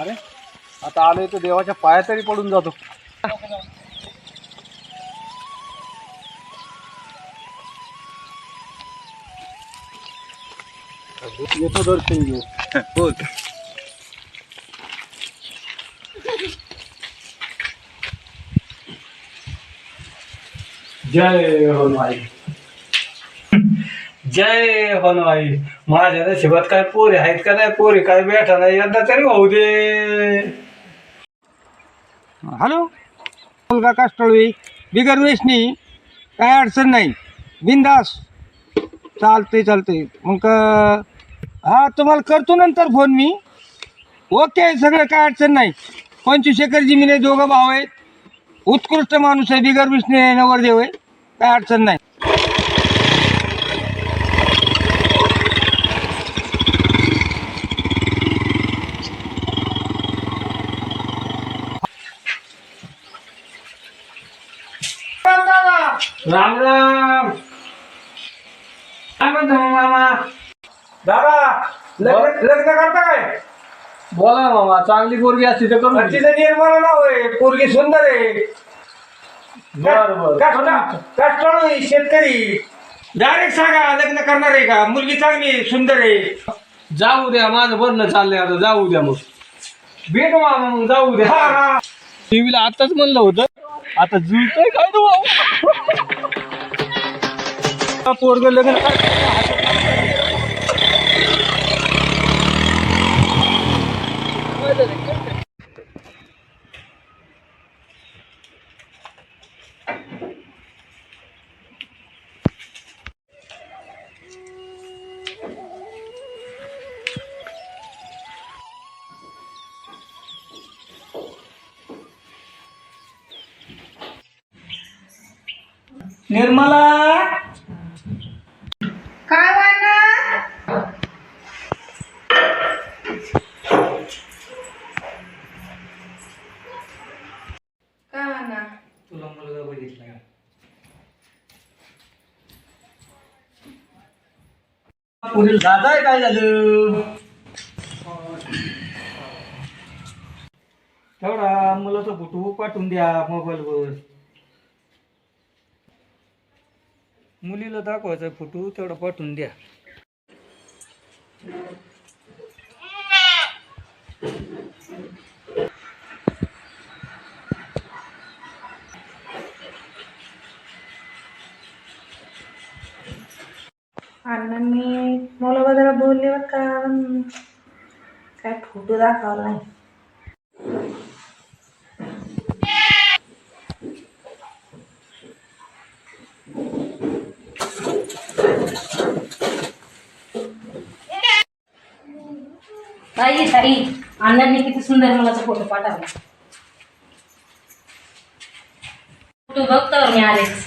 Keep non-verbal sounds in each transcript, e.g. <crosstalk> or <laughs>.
अरे आता आलोय तर देवाच्या पाया तरी पडून जातो. येतो दर्शन घेऊ बोल. जय हनुमाई जय हनुमाई माझ्या नशिबात काय पोरी आहेत का नाही पोरी? काय बेठा नाही? यंदा तरी होऊ दे. हॅलो? मुलगा कास्टळवी बिगर वेशनी काय अडचण नाही. बिंदास चालते चालते मग अं, हा तुम्हाला करतो नंतर फोन मी. ओके सगळं काय अडचण नाही. पंचवीस एकर जमीन आहे दोघं भाऊ आहेत. उत्कृष्ट माणूस आहे बिगर विष्णू आहे नवरदेव आहे. काय अडचण नाही. राम राम. काय म्हणतो मग मामा दादा लग्न लग्न करता काय? बोला मामा चांगली पोरगी असती तर करून तिचं निर्माण नाव आहे पोरगी सुंदर आहे. बरं बरं. काष्ट- काष्टाळू आहे, शेतकरी. डायरेक्ट सांगा लग्न करणार आहे का? मुलगी चांगली आहे, सुंदर आहे. जाऊ द्या माझं बरणं चाललंय आता जाऊ द्या मग. भेटू मामा मग जाऊ हा, द्या. हा. टीव्हीला आताच म्हणलं होतं. आता जुळतंय काय तू? <laughs> पोरग लग्न निर्मला! काय वाना काय वाना तुला मुलगा बघितला पुढील दादा काय झालं? तेवढा मुलाचा फोटो पाठवून द्या मोबाईलवर. मुलीला दाखवायचा फोटो तेवढा पाठवून द्या. अण्णांनी मला बदला बोलले का? पण काय फोटो दाखवला नाही. ताई ताई अण्णांनी किती सुंदर मुलाचा फोटो पाठवला. फोटो बघतो मी आलेच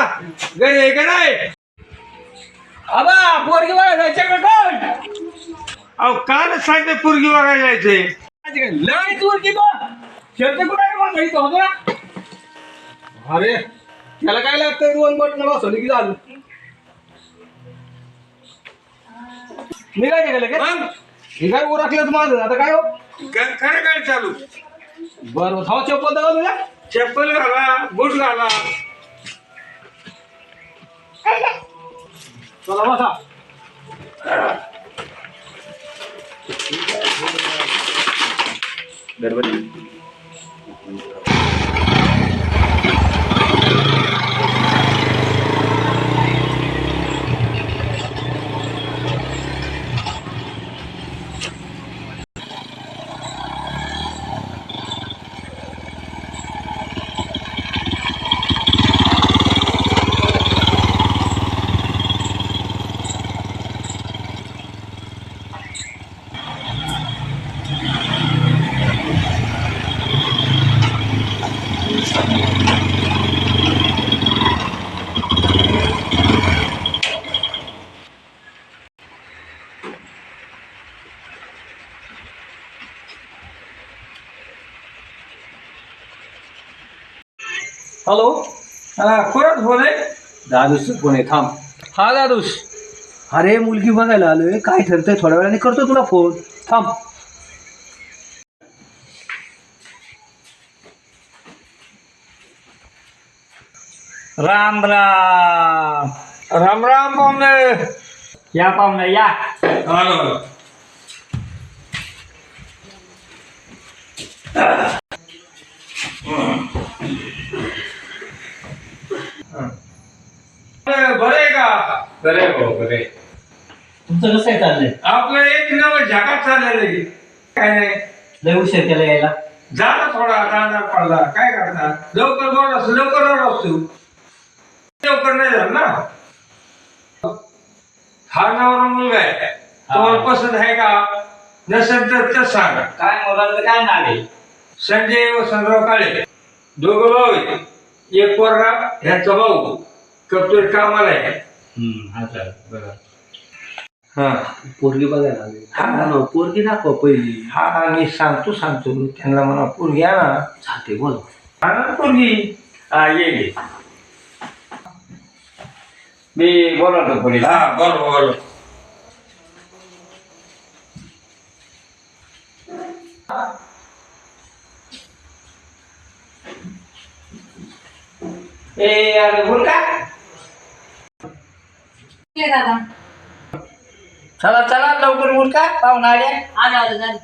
दादा घरी आहे का नाही? आबा पोरगी बघा का कोण? अहो कालच सांगते पोरगी बघायला जायचंय लय पोरगी बघ शेवटी कुठे होतो अरे त्याला काय लागतं? दोन बटन बसवली की झालं. निघायचं गेलं का मग? हे काय उरकलं माझं. आता काय हो? क- खरं काय चालू? बरं थाव चप्पल दगा तुझ्या चप्पल घाला बूट घाला. <laughs> चला बसा हॅलो हा परत फोन आहे? दादूस कोण आहे थांब. हा दादूस. अरे मुलगी बघायला आलोय. काय ठरतंय? थोड्या वेळाने करतो तुला फोन. थांब. राम राम. राम राम पाहुणे. या पाहुणा या. बरे का? बरे हो बरे. तुमचं कसं आहे चाललंय? आपलं एक नवं झाकात चाललेलं आहे. काय नाही. लय उशीर केला यायला. झाला थोडा कांदा पडला. काय करणार? लवकर बोल असतो लवकर बोल असतो लवकर नाही झालं ना? हा नवरा मुलगा आहे. तुम्हाला पसंत आहे का? नसेल तर तेच सांगा. काय मुलाचं काय नाव आहे? संजय वसंतराव काळे. दोघं भाऊ आहेत. एक पोरगा ह्यांचा भाऊ कप्तूर कामाला आहे. हा पोरगी बघायला हा. हा पोरगी दाखव पहिली. हा हा, मी सांगतो सांगतो. त्यांना म्हणा पोरगी आणा. चालते बोल. आणा पोरगी. हा ये मी बोलवतो पोलीस हा बरोबर बरोबर ए अरे बोल का? ये दादा। चला चला लवकर बोल का पाहुणा आले. आले आले झाले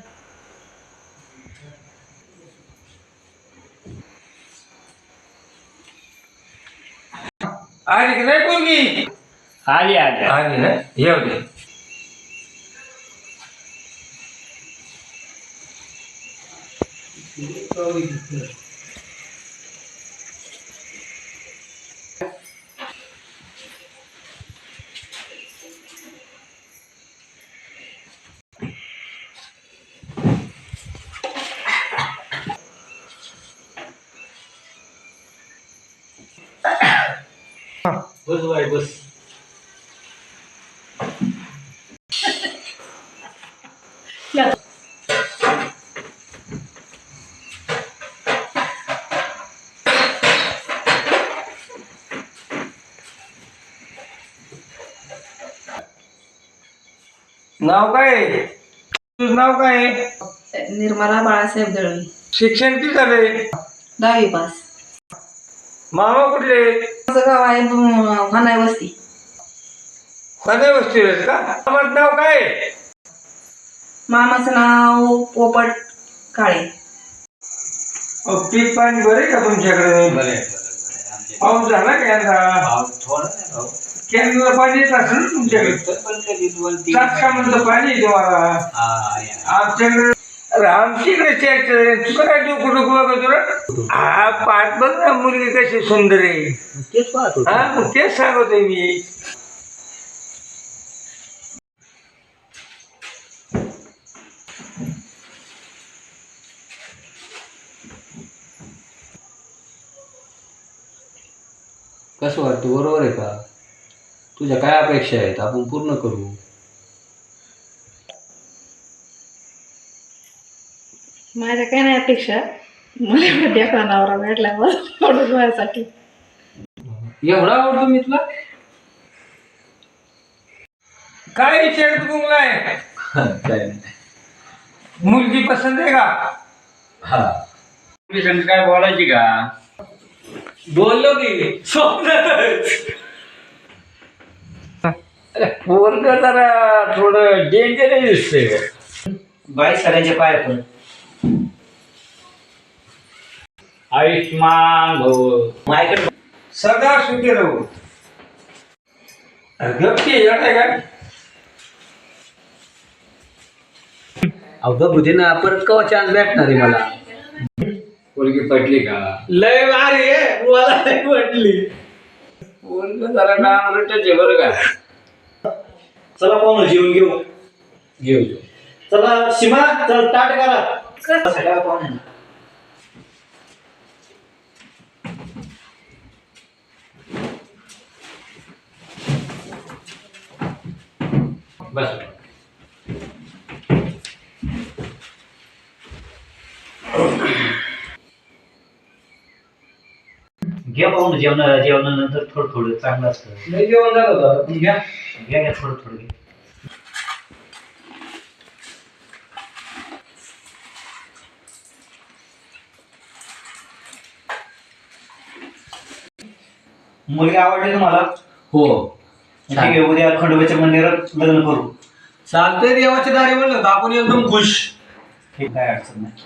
आली की नाही पोरगी? आली आली. आली ना? येऊ दे. बस बाय बस. नाव काय? आहे? तुझं नाव काय? आहे? निर्मला बाळासाहेब दळवी. शिक्षण किती झालंय? दहावी पास. मामा कुठले? गाव आहे म्हणाय वस्ती. कोण्या वस्ती का? मामाचं नाव काय? मामाचं नाव पोपट काळे. अहो, पीक पाणी बरे का तुमच्याकडे? पाऊस झाला का यंदा? कॅनला पाणी येत असेल ना तुमच्याकडे? सातशामधलं पाणी आहे तुम्हाला आमच्याकडे आमच्याकडे ट्रॅक्टर तू काय डोकं डोकं बघत तुला? हा पाहत बघ ना मुलगी कशी सुंदर आहे. तेच पाहतो हा मग तेच सांगतोय मी. कसं वाटतं? बरोबर आहे का? तुझ्या काय अपेक्षा आहेत? आपण पूर्ण करू? माझ्या काय नाही अपेक्षा. मला देखा नवरा भेटला माझ्यासाठी. एवढा आवडतो मी तुला काय विचार काय नाही. मुलगी पसंत आहे का? हा. संग काय बोलायची का? बोललो की. पोरग जरा थोडं डेंजर दिसतंय. बाई सरांचे पाय पण आयुष्मान भव. माझ्याकडे सदा सुखी राहू. अरे गप्पी येणार आहे का? अवघड होते ना परत कवा चान्स भेटणार आहे मला? पोरगी पटली का? लय भारी आहे मला लय वाटली पोरग जरा डांगरटच आहे बरं का? चला पाहुणं जेवून घेऊ. घेऊ घेऊ चला सीमा चल ताट करा सगळ्या पाहुण्यांना बस. घे पाहून जेवण जेवणानंतर थोडं थोडं चांगलं असतं. लय जेवण झालं होतं. पण घ्या. घ्या घ्या थोडं थोडं घ्या. मुलगी आवडली तुम्हाला हो. ठीक आहे उद्या खंडोबाच्या मंदिरात लग्न करू. चालतंय देवाची दारी म्हणलं तर आपण एकदम खुश. हे काय अडचण नाही.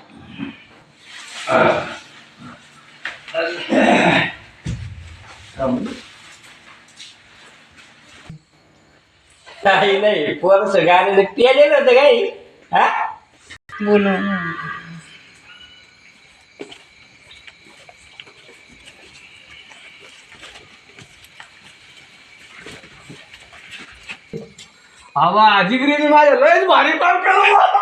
काही नाही पोरस गाडी पेलेलं होतं काही हा? बोलू. आवा आजीगिरीने माझ्या लयच भारी काम केलं बा.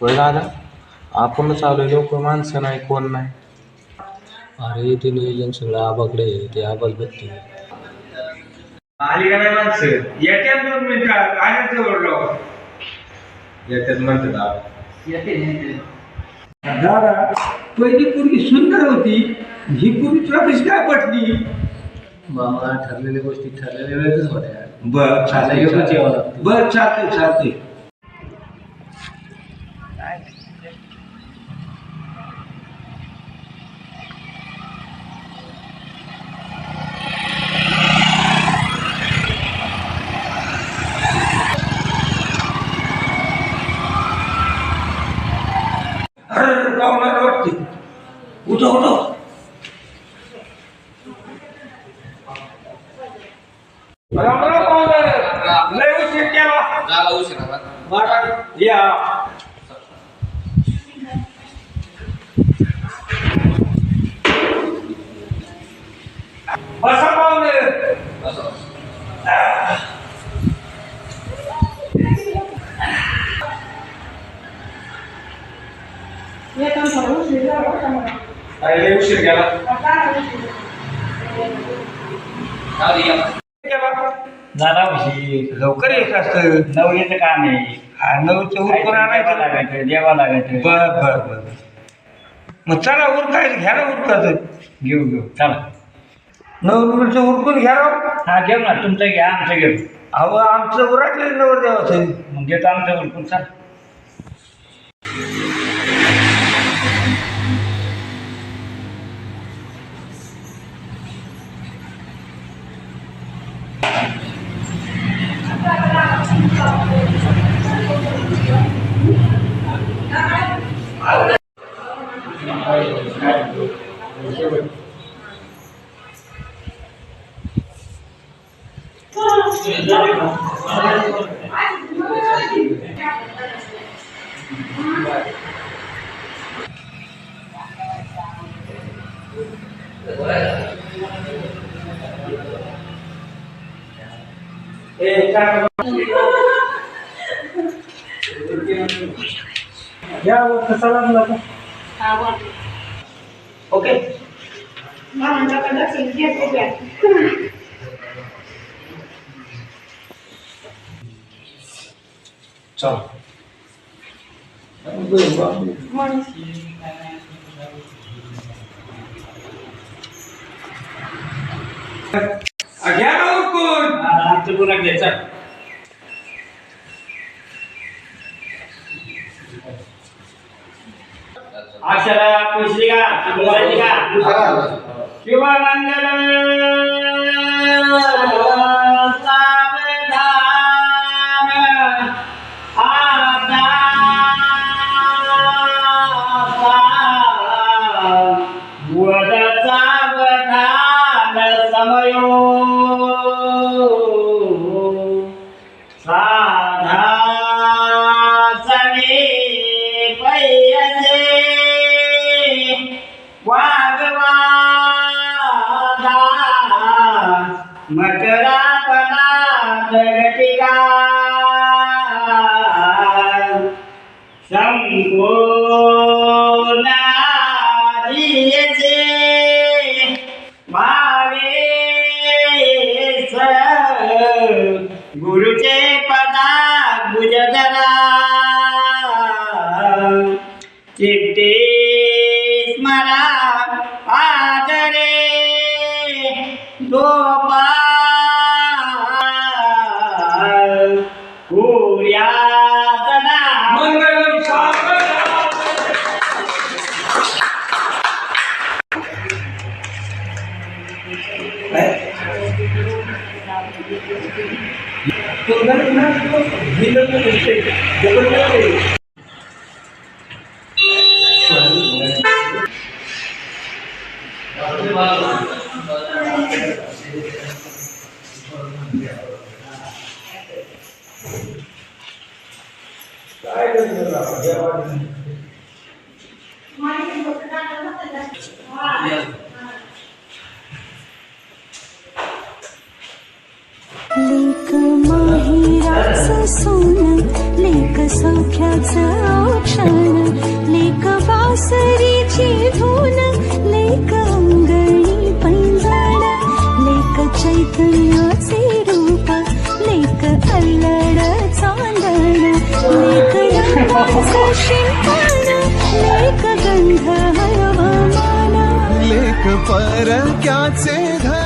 होय दादा आपणच आलो लोक माणसं नाही कोण नाही. अरे ते नियोजन सगळं आबाकडे आहे ते आबाच बघते आली का नाही माणसं? येत्यात दोन मिनिटात आल्याच जवळ लावा. येतात म्हणते दादा दादा पहिली पूर्वी सुंदर होती ही पूर्वी तुला कशी काय पटली? मामा ठरलेल्या गोष्टी ठरलेल्या वेळेतच होत्या. बर लागतं. बर चालतंय चालतंय अरे, पाहुण्याला वाटते उठा उठा राम राम पाहुणे. लय उशीर केला बरं, या बसा पाहुणे काय लय उशीर केला केला? दादा उशीर लवकर येत असतं. नवरीचं काम आहे. हा नऊच्या उरकून आणायचं. लागायचं देवा लागायचं. बर बर बर. मग चला उरकायचं घ्या ना उरकायचं घेऊ घेऊ. चला. नवरीचं उरकून घ्या राव. हा घेऊ ना. तुमचं घ्या आमचं घेऊ. अहो आमचं उरकलं नवर देवाचं मग घेतो आमचं उरकून. चला. या कसा लागला का ओके घ्या ना उरकून आमचं पुन्हा घ्यायचं अक्षरा पैसे का बोलायची का किंवा मंगल 强国 Tunggal Tuhan itu hidup itu hidup itu सोन लेक सौख्याचं औक्षण लेक वासरीची धून लेक अंगणी पैंजण लेक चैतन्याचे रूप लेक अल्लड चांदण लेक शिंपण लेक गंध हरवमान. लेख परक्याचे धन